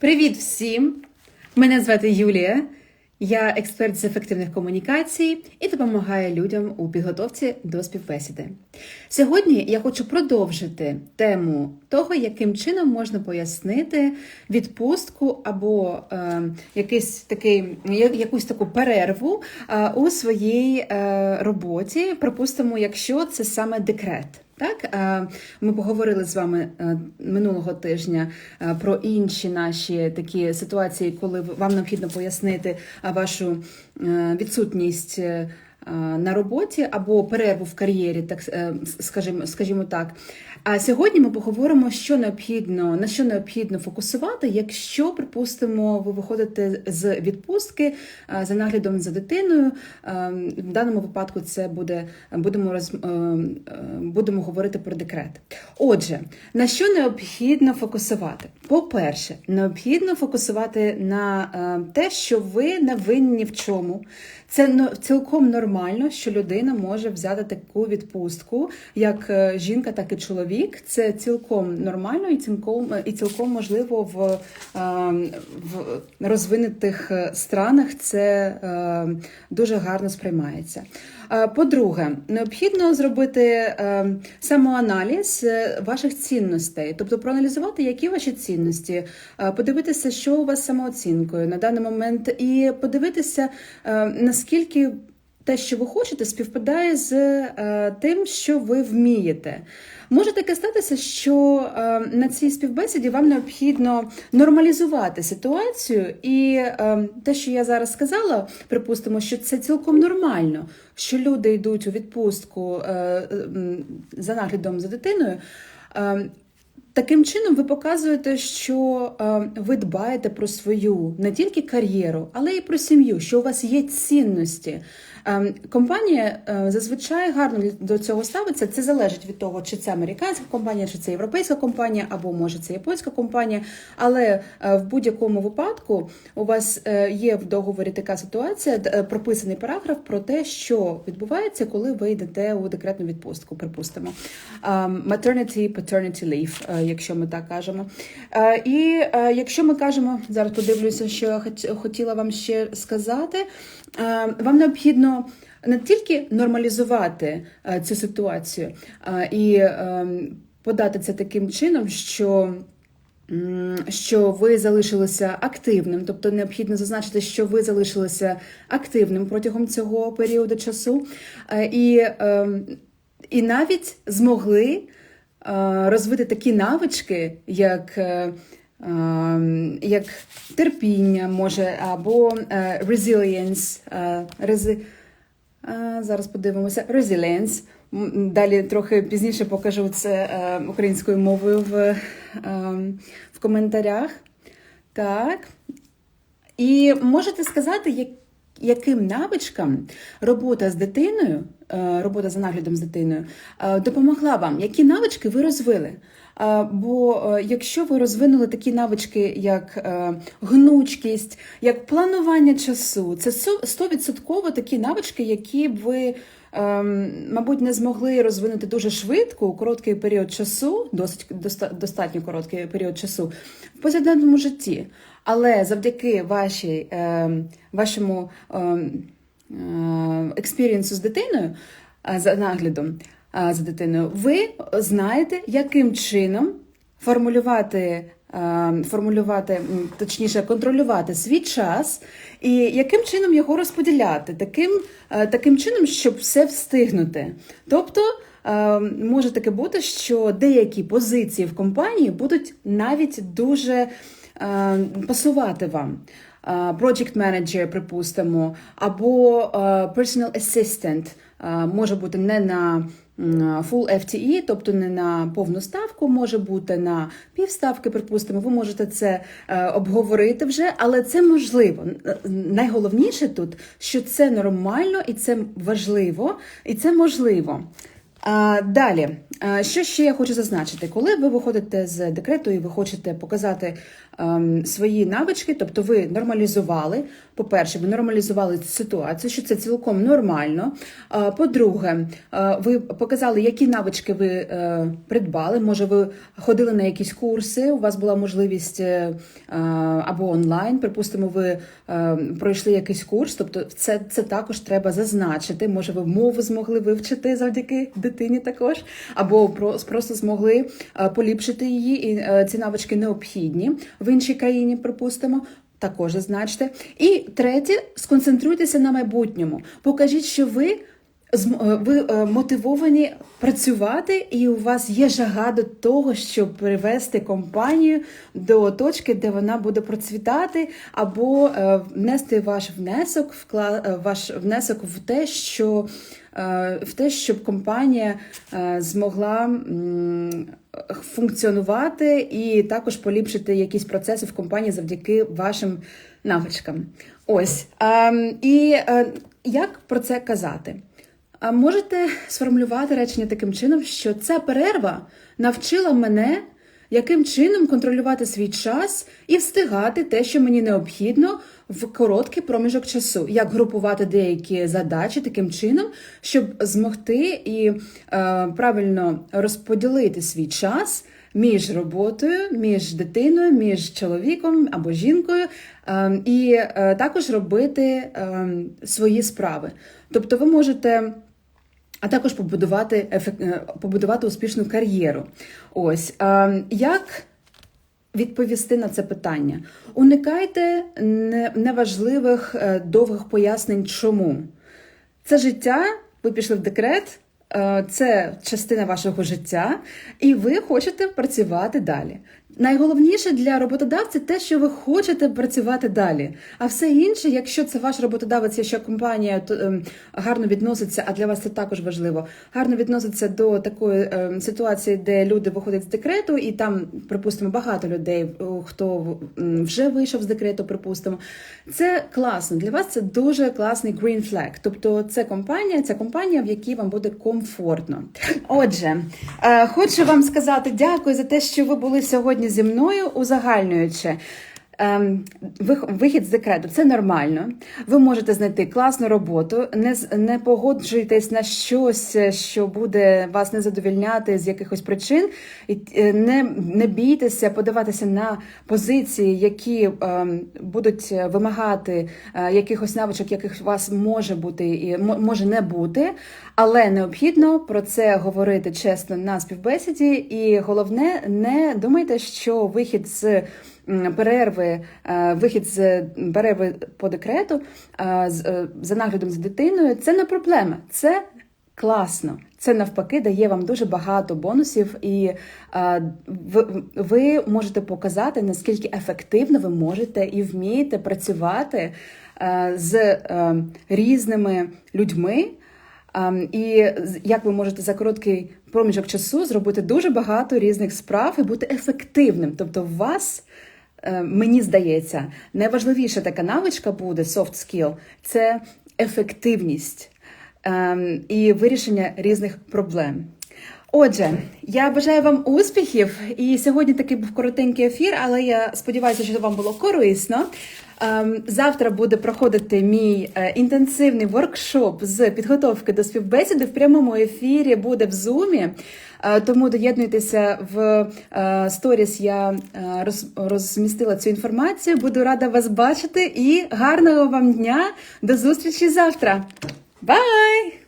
Привіт всім! Мене звати Юлія. Я експерт з ефективних комунікацій і допомагаю людям у підготовці до співбесіди. Сьогодні я хочу продовжити тему того, яким чином можна пояснити відпустку або е, якийсь такий, якусь таку перерву е, у своїй е, роботі. Припустимо, якщо це саме декрет. Так, е, ми поговорили з вами е, минулого тижня е, про інші наші такі ситуації, коли вам необхідно пояснити вашу відсутність. Е, На роботі або перерву в кар'єрі, так е, скажімо, скажімо так. А сьогодні ми поговоримо, що необхідно на що необхідно фокусувати, якщо, припустимо, ви виходите з відпустки е, за наглядом за дитиною. В даному випадку це буде будемо роз, будемо говорити про декрет. Отже, на що необхідно фокусувати? По-перше, необхідно фокусувати на те, що ви не винні в чому. Це цілком нормально, що людина може взяти таку відпустку, як е, жінка, так і чоловік. Це цілком нормально і цілком і цілком можливо в, е, в розвинутих е, странах це е, дуже гарно сприймається. Е, По-друге, необхідно зробити е, самоаналіз е, ваших цінностей, тобто проаналізувати, які ваші цінності, подивитися, що у вас самооцінкою на даний момент, і подивитися, наскільки те, що ви хочете, співпадає з е, тим, що ви вмієте. Може таке статися, що е, на цій співбесіді вам необхідно нормалізувати ситуацію, і е, те, що я зараз сказала, припустимо, що це цілком нормально, що люди йдуть у відпустку е, е, за наглядом за дитиною. Е, Таким чином, ви показуєте, що е, ви дбаєте про свою не тільки кар'єру, але й про сім'ю, що у вас є цінності. Е, компанія е, зазвичай гарно до цього ставиться. Це залежить від того, чи це американська компанія, чи це європейська компанія, або може це японська компанія. Але е, в будь-якому випадку у вас е, є в договорі така ситуація, прописаний параграф про те, що відбувається, коли ви йдете у декретну відпустку, припустимо. Um, maternity, paternity leave, якщо ми так кажемо. І якщо ми кажемо, зараз подивлюся, що я хотіла вам ще сказати, вам необхідно не тільки нормалізувати е, цю ситуацію е, і е, подати це таким чином, що. Що ви залишилися активним, тобто необхідно зазначити, що ви залишилися активним протягом цього періоду часу, Е, і, е, і навіть змогли е, розвити такі навички, як, е, е, як терпіння, може, або е, resilience, рези... Е, Зараз подивимося. Resilience. Далі трохи пізніше покажу це е, українською мовою в, е, в коментарях. Так. І можете сказати, як, яким навичкам робота з дитиною, е, робота за наглядом з дитиною е, допомогла вам? Які навички ви розвили? Е, Бо якщо ви розвинули такі навички, як гнучкість, як планування часу, це со- 100% такі навички, які б ви, ем, мабуть, не змогли розвинути дуже швидко у короткий період часу, досить доста- достатньо короткий період часу в повсякденному житті. Але завдяки вашій, ем, вашому ем, е, експірієнсу з дитиною, е, за наглядом е, за дитиною, ви знаєте, яким чином формулювати, е, формулювати, точніше, контролювати свій час і яким чином його розподіляти, таким, е, таким чином, щоб все встигнути. Тобто. е, Може таке бути, що деякі позиції в компанії будуть навіть дуже е, пасувати вам. Е, Project manager, припустимо, або е, personal assistant е, може бути не на full FTE, тобто не на повну ставку, може бути на півставки, припустимо. Ви можете це е, обговорити вже, але це можливо. Найголовніше тут, що це нормально і це важливо, і це можливо. Далі, що ще я хочу зазначити? Коли ви виходите з декрету і ви хочете показати ем, свої навички, тобто ви нормалізували, по-перше, ви нормалізували цю ситуацію, що це цілком нормально. А, по-друге, ви показали, які навички ви е, придбали. Може, ви ходили на якісь курси, у вас була можливість е, або онлайн, припустимо, ви е, пройшли якийсь курс, тобто це, це також треба зазначити. Може, ви мову змогли вивчити завдяки дитині також, або просто змогли е, поліпшити її, і е, ці навички необхідні в іншій країні, припустимо. Також зазначте. І третє, сконцентруйтеся на майбутньому. Покажіть, що ви ви е, мотивовані працювати, і у вас є жага до того, щоб привести компанію до точки, де вона буде процвітати, або е, внести ваш внесок, е, ваш внесок в те, що е, в те, щоб компанія е, змогла функціонувати і також поліпшити якісь процеси в компанії завдяки вашим навичкам. Ось ем, і е, як про це казати? А можете сформулювати речення таким чином, що ця перерва навчила мене, яким чином контролювати свій час і встигати те, що мені необхідно в короткий проміжок часу, як групувати деякі задачі таким чином, щоб змогти і е, правильно розподілити свій час. Між роботою, між дитиною, між чоловіком або жінкою, е, і е, також робити е, свої справи. Тобто ви можете а також побудувати е, побудувати успішну кар'єру. Ось як відповісти на це питання? Уникайте неважливих е, довгих пояснень, чому це життя. Ви пішли в декрет. е, Це частина вашого життя, і ви хочете працювати далі. Найголовніше для роботодавця те, що ви хочете працювати далі. А все інше, якщо це ваш роботодавець, якщо компанія ем, гарно відноситься, а для вас це також важливо, гарно відноситься до такої ем, ситуації, де люди виходять з декрету, і там, припустимо, багато людей, хто вже вийшов з декрету, припустимо. Це класно. Для вас це дуже класний green flag. Тобто, це компанія, це компанія, в якій вам буде комфортно. Отже, е, хочу вам сказати дякую за те, що ви були сьогодні зі мною узагальнюючи. Ем, Вихід з декрету це нормально. Ви можете знайти класну роботу, не, не погоджуйтесь на щось, е, що буде вас не задовільняти з якихось причин, е, не, не бійтеся подаватися на позиції, які ем, будуть е, вимагати якихось навичок, яких у вас може бути і може не бути, але необхідно про це говорити чесно на співбесіді. І головне, не думайте, що вихід з перерви, е, вихід з перерви по декрету е, е, за наглядом за дитиною це не проблема. Це класно. Це навпаки дає вам дуже багато бонусів, і е, ви, ви можете показати, наскільки ефективно ви можете і вмієте працювати е, з е, різними людьми. Ем, І як ви можете за короткий проміжок часу зробити дуже багато різних справ і бути ефективним. Тобто, у вас, мені здається, найважливіша така навичка буде soft skill – це ефективність ем, і вирішення різних проблем. Отже, я бажаю вам успіхів. І сьогодні такий був коротенький ефір, але я сподіваюся, що вам було корисно. Ем, Завтра буде проходити мій е, інтенсивний воркшоп з підготовки до співбесіди в прямому ефірі буде в зумі. Е, Тому доєднуйтеся в е, сторіс. Я розмістила цю інформацію. Буду рада вас бачити і гарного вам дня. До зустрічі завтра. Бай!